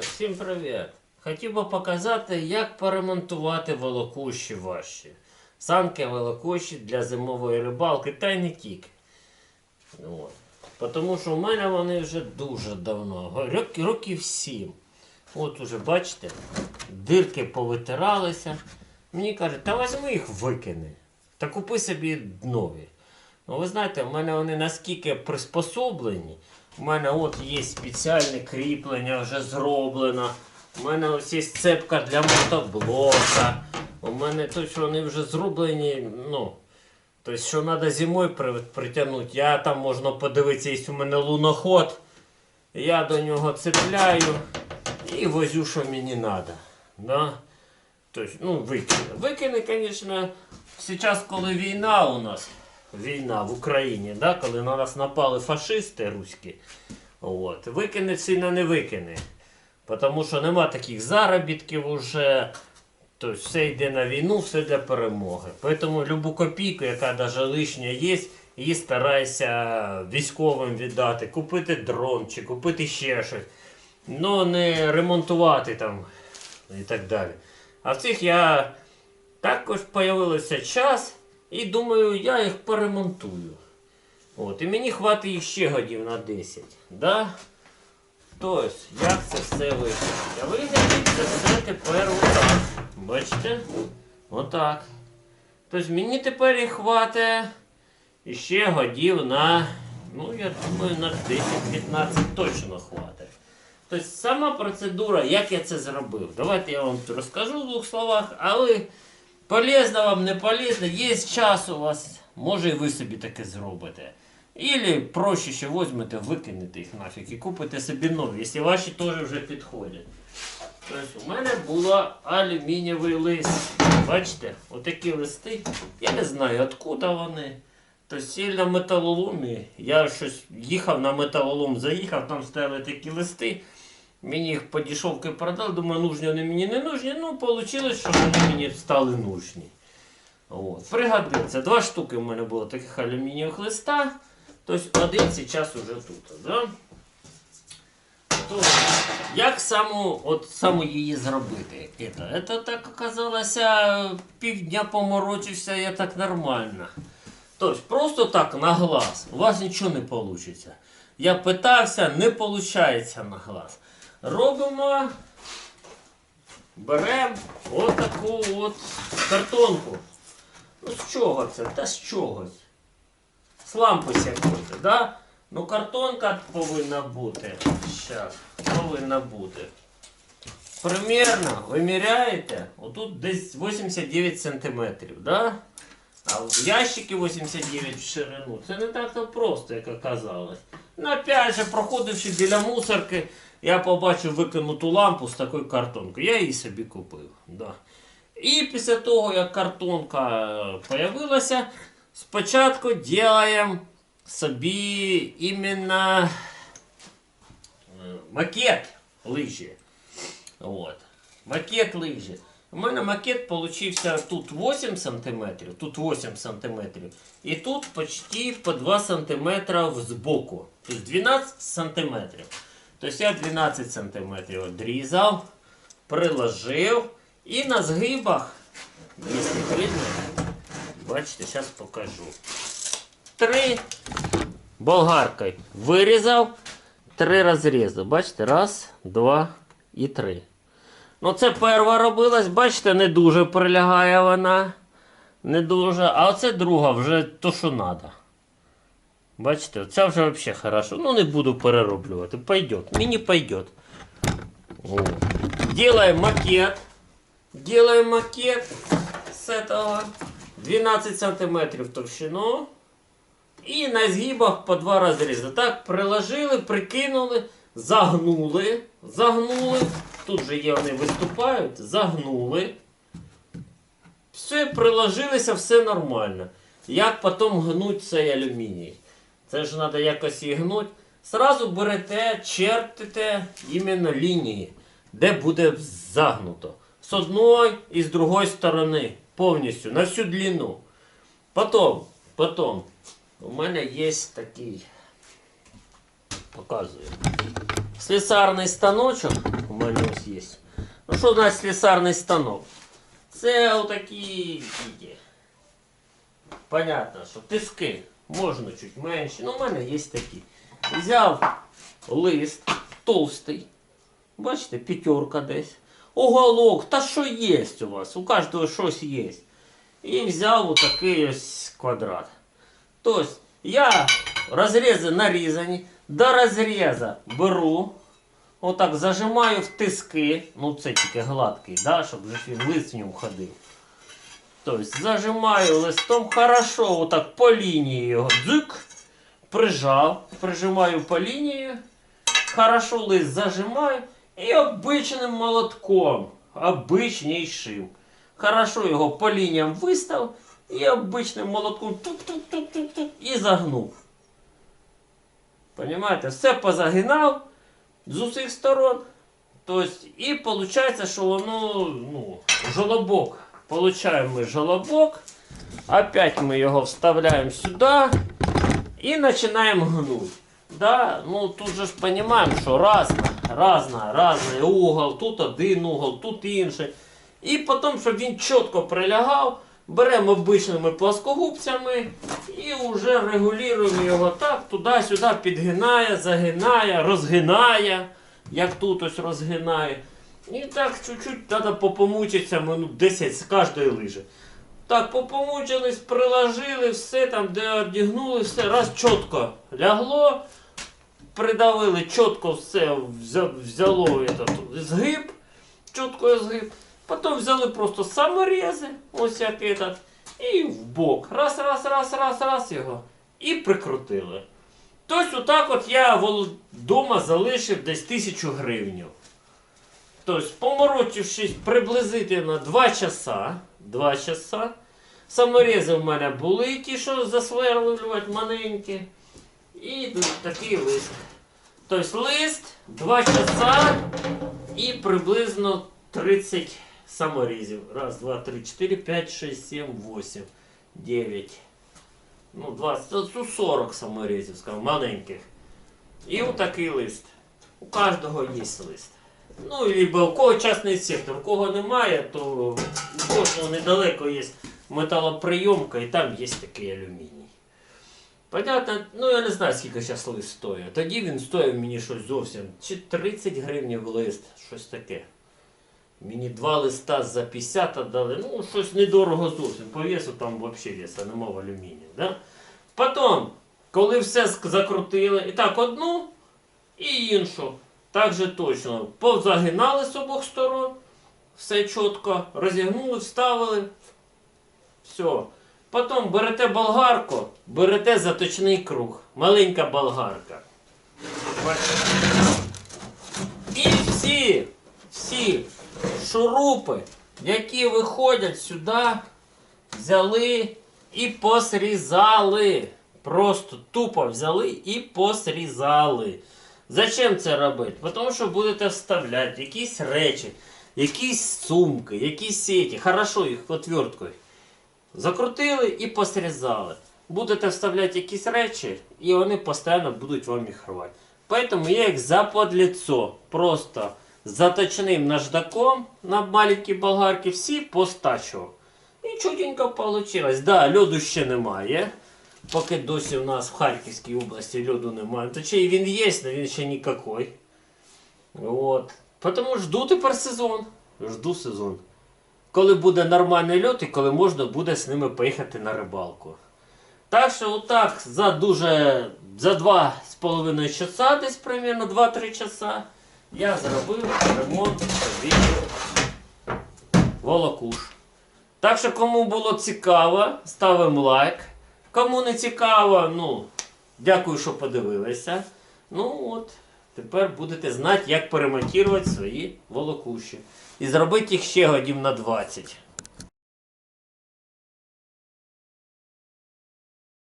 Всім привіт! Хотів би показати, як поремонтувати волокущі ваші. Санки волокущі для зимової рибалки та й не тільки. От. Тому що в мене вони вже дуже давно, років, сім. От уже бачите, дирки повитиралися. Мені кажуть, та візьми їх викини. Та купи собі нові. Ну, ви знаєте, в мене вони наскільки приспособлені. У мене от є спеціальне кріплення вже зроблено. У мене ось є цепка для мотоблока. У мене то, що вони вже зроблені, ну. Тобто, що треба зимою притягнути. Я там можна подивитися, є у мене луноход. Я до нього цепляю і возю, що мені треба. Да? Тобто, ну, викине. Викине, звісно, зараз, коли війна у нас, війна в Україні, да? коли на нас напали фашисти руські, от, викине сильно не викине. Тому що нема таких заробітків уже. Тобто все йде на війну, все для перемоги. Тому любу копійку, яка навіть лишня є, її старайся військовим віддати, купити дрон чи купити ще щось. Ну не ремонтувати там і так далі. А в цих я також з'явився час і думаю, я їх поремонтую. От, і мені хватить їх ще годів на 10. Да? Тобто, як це все виглядає? Виглядить це все тепер отак. Бачите? Отак. Тобто мені тепер їх хватить ще годів на, ну я думаю, на 10-15 точно хватить. Тобто сама процедура, як я це зробив. Давайте я вам розкажу в двох словах, але полезно вам, не полезно, є час у вас, може і ви собі таке зробите. Ілі проще ще візьмете, викинете їх нафіг і купите собі нові, якщо ваші теж вже підходять. Тобто у мене було алюмінієвий лист. Бачите, отакі листи. Я не знаю, откуда вони. То сильно металоломі. Я щось їхав на металолом, заїхав, там стояли такі листи. Мені їх по дешевки продали, думаю, нужні вони мені не нужні. Ну, вийшло, що вони мені стали нужні. От. Пригодиться. Два штуки в мене було таких алюмінієвих листа. Тобто один зараз уже тут. Да? То, як саму, от, саму її зробити? Это так оказалося, півдня поморочився, я так нормально. Тобто просто так на глаз. У вас нічого не вийде. Я питався, не виходить на глаз. Робимо, беремо отаку от картонку. Ну з чого це? Та з чогось. З лампи якоїсь, да? Ну картонка повинна бути. Щас, повинна бути. Примерно, виміряєте, отут десь 89 сантиметрів, да? А в ящики 89 в ширину. Це не так то просто, як оказалось. Ну, опять же, проходивши біля мусорки, я побачив викинуту лампу з такою картонкою. Я її собі купив. Да. І після того, як картонка е, появилася, спочатку робимо собі іменно е, макет лижі. От. Макет лижі. У мене макет получився тут 8 см, тут 8 см, і тут почти по 2 см збоку. Тобто 12 см. Тобто я 12 см відрізав, приложив і на згибах, якщо видно, бачите, зараз покажу. Три болгаркою вирізав, три розрізи. Бачите, раз, два і три. Ну, це перша робилась, бачите, не дуже прилягає вона. Не дуже. А оце друга вже то, що треба. Бачите, це вже взагалі хорошо. Ну, не буду перероблювати. Пойдет. Мені пойдет. Делаем макет. Делаем макет с этого 12 сантиметрів товщину. І на згибах по два розрізи. Так, приложили, прикинули, загнули, загнули. Тут же є вони виступають, загнули. Все, приложилися, все нормально. Як потім гнуть цей алюміній? Це ж треба якось і гнуть. Сразу берете, чертите іменно лінії, де буде загнуто. З одної і з другої сторони. Повністю, на всю длину. Потім, потім, у мене є такий. Показую. Слесарний станочок у мене ось є. Ну що значить слісарний станок? Це отакі. Понятно, що тиски можна чуть менше. Ну, у мене є такі. Взяв лист толстий. Бачите, п'ятерка десь. Уголок, та що є у вас? У кожного щось є. І взяв отакий ось квадрат. Тобто я розрізи нарізані, до розрізу беру, отак зажимаю в тиски, ну це тільки гладкий, да, щоб він лист в ньому ходив. Тобто зажимаю листом хорошо, отак по лінії його дзик, прижав, прижимаю по лінії, хорошо лист зажимаю і обичним молотком, обичнішим. Хорошо його по лініям вистав і обичним молотком тук-тук-тук-тук-тук і загнув. Понимаєте, все позагинав з усіх сторон. Тобто, і виходить, що воно ну, жолобок. Получаємо ми жолобок. Опять ми його вставляємо сюди і починаємо гнути. Да? Ну, тут же ж розуміємо, що разна, разна, разний угол, тут один угол, тут інший. І потім, щоб він чітко прилягав, беремо обичними плоскогубцями і вже регулюємо його так, туди-сюди підгинає, загинає, розгинає, як тут ось розгинає. І так чуть-чуть треба попомучитися минут 10 з кожної лижі. Так, попомучились, приложили, все там, де одягнули, все раз чітко лягло, придавили чітко все, взяло этот, згиб, чітко згиб. Потім взяли просто саморези, ось як этот, і в бок. Раз, раз, раз, раз, раз його. І прикрутили. Тобто отак от я вдома залишив десь тисячу гривень. Тобто, поморочившись приблизительно 2 часа, 2 часа. Саморези в мене були ті, що засверлювати маленькі. І такий лист. Тобто лист 2 часа і приблизно 30 саморізів. Раз, два, три, чотири, п'ять, шість, сім, вісім, дев'ять. Ну, 20, ну, 40 саморізів, скажімо, маленьких. І отакий лист. У кожного є лист. Ну, либо у кого частний сектор, у кого немає, то у кожного недалеко є металоприйомка і там є такий алюміній. Понятно, ну я не знаю, скільки зараз лист стоїть. Тоді він стоїв мені щось зовсім. Чи 30 гривень лист, щось таке. Мені два листа за 50 дали. Ну, щось недорого зовсім. По весу там взагалі веса нема в алюмінії. Да? Потім, коли все закрутили, і так одну і іншу. Так же точно. Позагинали з обох сторон. Все чітко. Розігнули, вставили. Все. Потім берете болгарку, берете заточний круг. Маленька болгарка. І всі, всі шурупи, які виходять сюди, взяли і посрізали. Просто тупо взяли і посрізали. Зачем це робити? Тому що будете вставляти якісь речі, якісь сумки, якісь сеті. Хорошо їх отверткою. Закрутили і посрізали. Будете вставляти якісь речі, і вони постійно будуть вам їх рвати. Поэтому я їх заподліцо просто заточним наждаком на маленькі болгарки всі постачував. І чуденько получилось. Да, льоду ще немає. Поки досі у нас в Харківській області льоду немає. Точніше він є, але він ще ніякий. От. Тому жду тепер сезон. Жду сезон. Коли буде нормальний льот і коли можна буде з ними поїхати на рибалку. Так що отак за дуже за 2,5 часа, десь примерно 2-3 часа, я зробив ремонт собі волокуш. Так що кому було цікаво, ставимо лайк. Кому не цікаво, ну, дякую, що подивилися. Ну от, тепер будете знати, як перемонтувати свої волокуші. І зробити їх ще годів на 20.